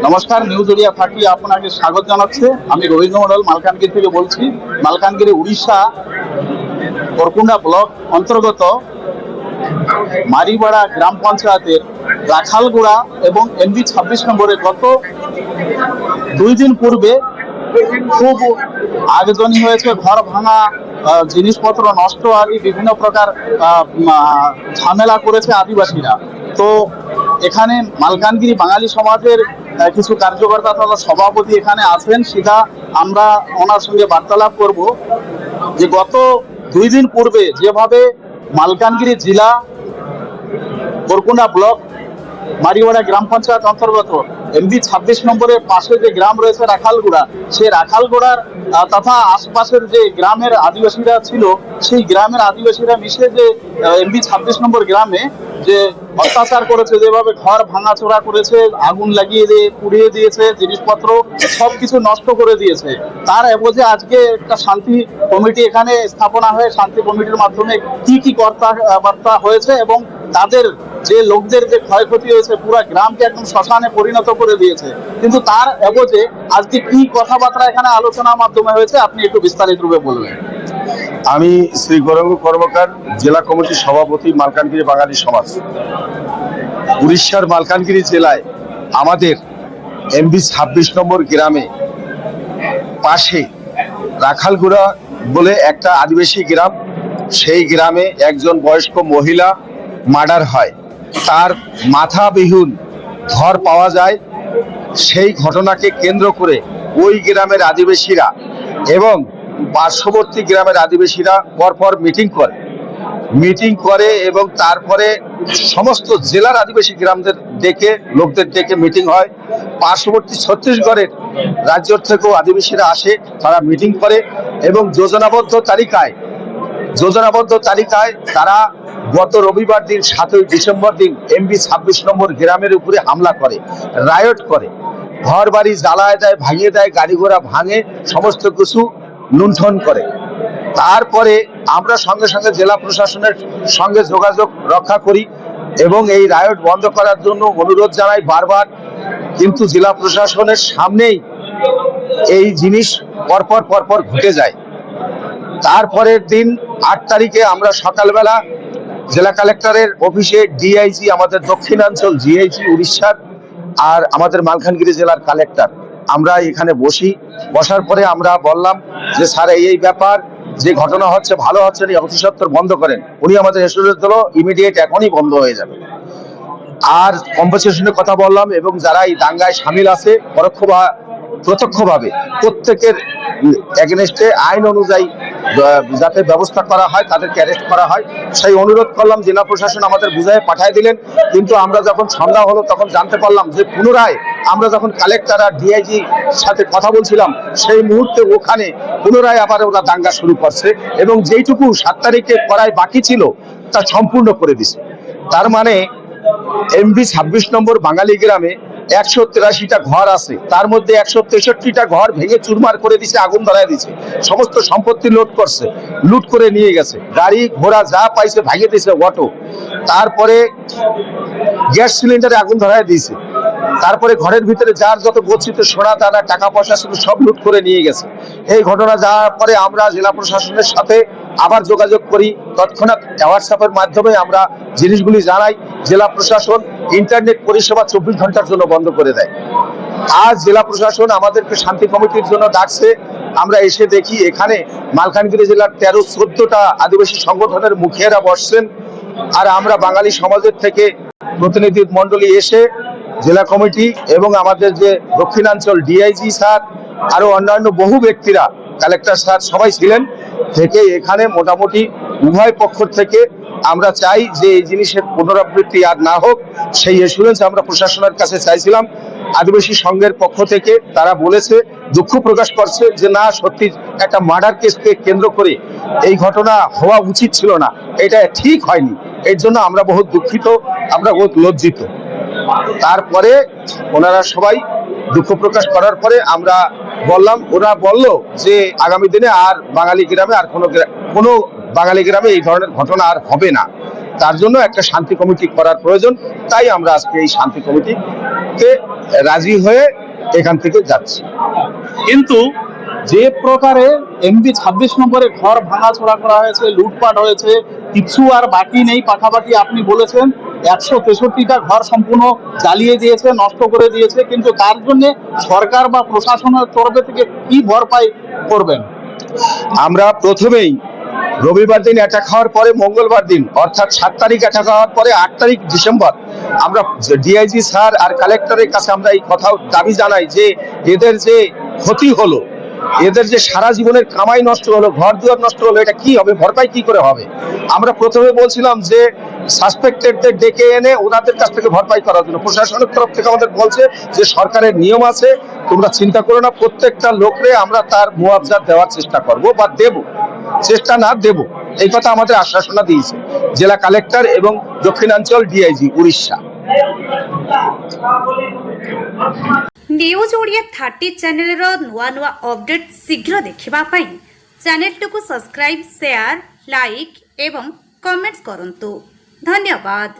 নমস্কার news area থাকি আপনাকে স্বাগত জানাচ্ছে। আমি রবীন্দ্র মন্ডল মালকানগিরি থেকে বলছি। মালকানগিরি, উড়িষ্যা করকুন্ডা ব্লক অন্তর্গত মারিবাড়া গ্রাম পঞ্চায়েতের রাখালগুড়া এবং এমবি ছাব্বিশ নম্বরে গত দুই দিন পূর্বে খুব আগজনী হয়েছে। ঘর ভাঙা জিনিসপত্র নষ্ট আদি বিভিন্ন প্রকার ঝামেলা করেছে আদিবাসীরা। তো এখানে মালকানগিরি বাঙালি সমাজের কিছু কার্যকর্তা তথা সভাপতি এখানে আছেন, সেটা আমরা ওনার সঙ্গে বার্তালাপ করব যে গত দুই দিন পূর্বে যেভাবে মালকানগিরি জেলা বরকুনা ব্লক মারিওয়াড়া গ্রাম পঞ্চায়েত অন্তর্গত। এমবি ছাব্বিশ নম্বরের পাশে যে গ্রাম রয়েছে রাখালগুড়া সেই রাখালগুড়ার তথা আশপাশের যে গ্রামের আদিবাসীরা ছিল, সেই গ্রামের আদিবাসীরা মিশে যে এমবি ছাব্বিশ নম্বর গ্রামে যে অত্যাচার করেছে, যেভাবে ঘর ভাঙাচোরা করেছে, আগুন লাগিয়ে দিয়ে, পুড়িয়ে দিয়েছে, জিনিসপত্র সবকিছু নষ্ট করে দিয়েছে। তার এবারে আজকে একটা শান্তি কমিটি এখানে স্থাপনা হয়ে, শান্তি কমিটির মাধ্যমে কি কি কর্তা বার্তা হয়েছে এবং তাদের যে লোকদের যে ক্ষয়ক্ষতি হয়েছে, পুরো গ্রামকে একদম শ্মশানে পরিণত করে দিয়েছে। কিন্তু তার এবারে আজকে কি কথাবার্তা এখানে আলোচনার মাধ্যমে হয়েছে, আপনি একটু বিস্তারিত রূপে বলবেন। আমি শ্রী গৌরাঙ্গ কর্মকার, জেলা কমিটির সভাপতি, মালকানগিরি বাঙালি সমাজ। উড়িষ্যার মালকানগিরি জেলায় আমাদের এমবি ছাব্বিশ নম্বর গ্রামে পাশে রাখালগুড়া বলে একটা আদিবাসী গ্রাম, সেই গ্রামে একজন বয়স্ক মহিলা মার্ডার হয়। তার মাথা বিহুন ঘর পাওয়া যায়। সেই ঘটনাকে কেন্দ্র করে ওই গ্রামের আদিবাসীরা এবং পার্শ্ববর্তী গ্রামের আদিবাসীরা পরপর মিটিং করে। মিটিং করে এবং তারপরে সমস্ত জেলার আদিবাসী গ্রামদের ডেকে, লোকদের ডেকে মিটিং হয়। পার্শ্ববর্তী ছত্তিশগড়ের রাজ্য থেকেও আদিবাসীরা আসে, তারা মিটিং করে এবং যোজনাবদ্ধ তালিকায় যোজনাবদ্ধ তালিকায় তারা গত রবিবার দিন, সাতই ডিসেম্বর দিন এমবি ছাব্বিশ নম্বর গ্রামের উপরে হামলা করে, রায়ট করে। ঘর বাড়ি জ্বালায় দেয়, ভাঙিয়ে দেয় গাড়ি ঘোড়া ভাঙে, সমস্ত কিছু লুণ্ঠন করে। তারপরে আমরা সঙ্গে সঙ্গে জেলা প্রশাসনের সঙ্গে যোগাযোগ রক্ষা করি এবং এই রায়ট বন্ধ করার জন্য অনুরোধ জানাই বারবার। কিন্তু জেলা প্রশাসনের সামনেই এই জিনিস পরপর পরপর ঘটে যায়। তারপরের দিন আট তারিখে আমরা সকালবেলা জেলা কালেক্টরের অফিসে ডিআইজি আমাদের দক্ষিণাঞ্চল জিআইজি উড়িষ্যার, আর আমাদের মালকানগিরি জেলার কালেক্টর। আমরা এখানে বসি। বসার পরে আমরা বললাম যে, স্যার, এই ব্যাপার, যে ঘটনা হচ্ছে, ভালো হচ্ছে না অতি সত্বর বন্ধ করেন। উনি আমাদের এসে দিল ইমিডিয়েট এখনই বন্ধ হয়ে যাবে। আর কম্পেনসেশনের কথা বললাম, এবং যারা এই দাঙ্গায় সামিল আছে পরোক্ষ বা প্রত্যক্ষভাবে, প্রত্যেকের এগেনস্টে আইন অনুযায়ী যাতে ব্যবস্থা করা হয়, তাদেরকে অ্যারেস্ট করা হয়। সেই অনুরোধ করলাম, জেলা প্রশাসন আমাদের বুঝায় পাঠিয়ে দিলেন। কিন্তু আমরা যখন সন্ধ্যা হলো, তখন জানতে পারলাম যে পুনরায় আমরা যখন কালেক্টর আর ডিআইজি সাথে কথা বলছিলাম, সেই মুহূর্তে ওখানে পুনরায় আবার ওরা দাঙ্গা শুরু করছে এবং যেইটুকু সাত তারিখে করায় বাকি ছিল, তা সম্পূর্ণ করে দিছে। তার মানে এমবি ছাব্বিশ নম্বর বাঙালি গ্রামে একশো তেরাশিটা ঘর আছে। তার মধ্যে একশো তেষট্টিটা ঘর ভেঙে চুরমার করে দিছে, আগুন ধরায় দিছে। সমস্ত সম্পত্তি লুট করছে, লুট করে নিয়ে গেছে। গাড়ি, ঘোড়া যা পাইছে ভাঙিয়ে দিছে অটো তারপরে গ্যাস সিলিন্ডারে আগুন ধরায় দিয়েছে। তারপরে ঘরের ভিতরে যার যত গচ্ছিত সোনা, দানা, টাকা পয়সা ছিল, সব লুট করে নিয়ে গেছে। এই ঘটনা যাওয়ার পরে আমরা জেলা প্রশাসনের সাথে আবার যোগাযোগ করি। তৎক্ষণাৎ হোয়াটসঅ্যাপের মাধ্যমে আমরা জিনিসগুলি জানাই। জেলা প্রশাসন ইন্টারনেট পরিষেবা চব্বিশ ঘণ্টার জন্য বন্ধ করে দেয়। আজ জেলা প্রশাসন আমাদেরকে শান্তি কমিটির জন্য ডাকছে। আমরা এসে দেখি এখানে মালকানগিরি জেলার তেরো, চোদ্দটা আদিবাসী সংগঠনের মুখিয়ারা বসছেন। আর আমরা বাঙালি সমাজের থেকে প্রতিনিধি মণ্ডলী এসে জেলা কমিটি এবং আমাদের যে দক্ষিণাঞ্চল ডিআইজি স্যার, আরও অন্যান্য বহু ব্যক্তিরা, কালেক্টর স্যার সবাই ছিলেন। থেকে এখানে মোটামুটি উভয় পক্ষ থেকে আমরা চাই যে এই জিনিসের পুনরাবৃত্তি আর না হোক, সেই এসুরেন্স আমরা প্রশাসনের কাছে চাইছিলাম। আদিবাসী সংঘের পক্ষ থেকে তারা বলেছে, দুঃখ প্রকাশ করছে যে না, সত্যি একটা মার্ডার কেসকে কেন্দ্র করে এই ঘটনা হওয়া উচিত ছিল না। এটা ঠিক হয়নি। এর জন্য আমরা বহুত দুঃখিত, আমরা বহুত লজ্জিত। তারপরে ওনারা সবাই দুঃখ প্রকাশ করার পরে আমরা বললাম, ওরা বলল যে আগামী দিনে আর বাঙালি গ্রামে আর কোনো কোনো বাঙালি গ্রামে এই ধরনের ঘটনা আর হবে না। তার জন্য একটা শান্তি কমিটি করার প্রয়োজন তাই আমরা আজকে এই শান্তি কমিটিতে রাজি হয়ে এখান থেকে যাচ্ছি। কিন্তু যে প্রকারে এমবি ছাব্বিশ নম্বরে ঘর ভাঙাচোরা করা হয়েছে লুটপাট হয়েছে কিছু আর বাকি নেই পাশাপাশি আপনি বলেছেন একশো তেষট্টিটা ঘর সম্পূর্ণ জ্বালিয়ে দিয়েছে নষ্ট করে দিয়েছে কিন্তু তার জন্য সরকার বা প্রশাসনের তরফে থেকে কি ভরপাই করবেন? আমরা প্রথমেই রবিবার দিন অ্যাটাক হওয়ার পরে মঙ্গলবার দিন, অর্থাৎ সাত তারিখ অ্যাটাক হওয়ার পরে আট তারিখ ডিসেম্বর, আমরা ডিআইজি স্যার আর কালেক্টরের কাছে আমরা এই কথা দাবি জানাই যে এদের যে ক্ষতি হলো, এদের যে সারা জীবনের কামাই নষ্ট হলো, ঘর দুয়ার নষ্ট হলো, এটা কি হবে, ভরপাই কি করে হবে? আমরা প্রথমে বলছিলাম যে সাসপেক্টেডদের ডেকে এনে ওনাদের কাছ থেকে ভরপাই করার জন্য। প্রশাসনের তরফ থেকে আমাদের বলছে যে সরকারের নিয়ম আছে, তোমরা চিন্তা করো না, প্রত্যেকটা লোকরে আমরা তার মুআবজা দেওয়ার চেষ্টা করব বা দেব। চেষ্টা না দেব। এই কথা আমাদের আশ্বাসনা দিয়েছে জেলা কালেক্টর এবং দক্ষিণাঞ্চল DIG Orissa. News Odia thirty চ্যানেলর নূয়া নূয়া অপডেট শীঘ্র দেখিবা পাই চ্যানেলটিকে সবসক্রাইব শেয়ার লাইক এবং কমেন্টস করন্তু ধন্যবাদ